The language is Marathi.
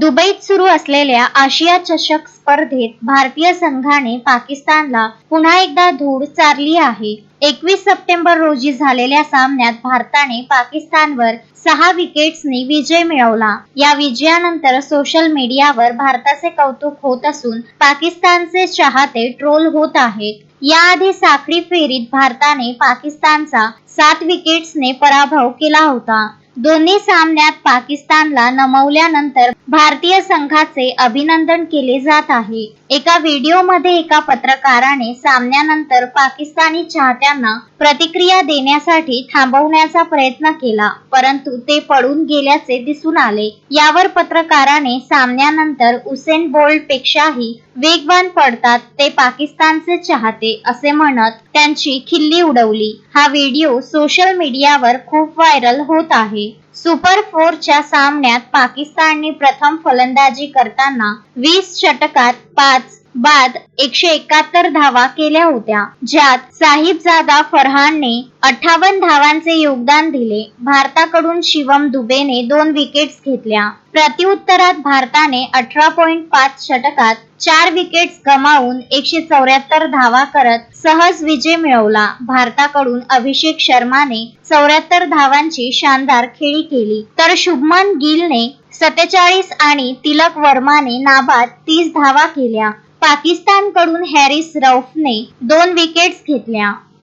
दुबईत सुरू असलेल्या आशिया चषक स्पर्धेत भारतीय संघाने पाकिस्तानला पुन्हा एकदा धूळ चारली आहे. एकवीस सप्टेंबर रोजी झालेल्या सामन्यात भारताने पाकिस्तानवर सहा विकेट्सनी विजय मिळवला. या विजयानंतर सोशल मीडियावर भारताचे कौतुक होत असून पाकिस्तानचे चाहते ट्रोल होत आहेत. याआधी साखळी फेरीत भारताने पाकिस्तानचा सात विकेट्सने पराभव केला होता. दोन्ही सामन्यात पाकिस्तानला नमवल्यानंतर भारतीय संघाचे अभिनंदन केले जात आहे. एका व्हिडिओमध्ये एका पत्रकाराने सामन्यानंतर पाकिस्तानी चाहत्यांना प्रतिक्रिया देण्यासाठी थांबवण्याचा प्रयत्न केला परंतु ते पडून गेल्याचे दिसून आले. यावर पत्रकाराने सामन्यानंतर उसेन बोल्ट पेक्षाही वेगवान पडतात ते पाकिस्तानचे चाहते असे म्हणत त्यांची खिल्ली उडवली. हा व्हिडिओ सोशल मीडियावर खूप व्हायरल होत आहे. सुपर फोरच्या सामन्यात पाकिस्तानने प्रथम फलंदाजी करताना वीस षटकात पाच बाद एकशे एकाहत्तर धावा केल्या होत्या. ज्यात साहिबजादा फरहानने अठ्ठावन्न धावांचे योगदान दिले. भारताकडून शिवम दुबेने दोन विकेट्स घेतल्या. प्रत्युत्तरात भारताने अठरा पॉइंट पाच षटकात चार विकेट्स गमावून एकशे चौऱ्याहत्तर धावा करत सहज विजय मिळवला. भारताकडून अभिषेक शर्माने चौऱ्याहत्तर धावांची शानदार खेळी केली. तर शुभमन गिलने सत्तेचाळीस आणि तिलक वर्माने नाबाद तीस धावा केल्या. पाकिस्तानकडून हॅरिस रौफने दोन विकेट्स घेतल्या.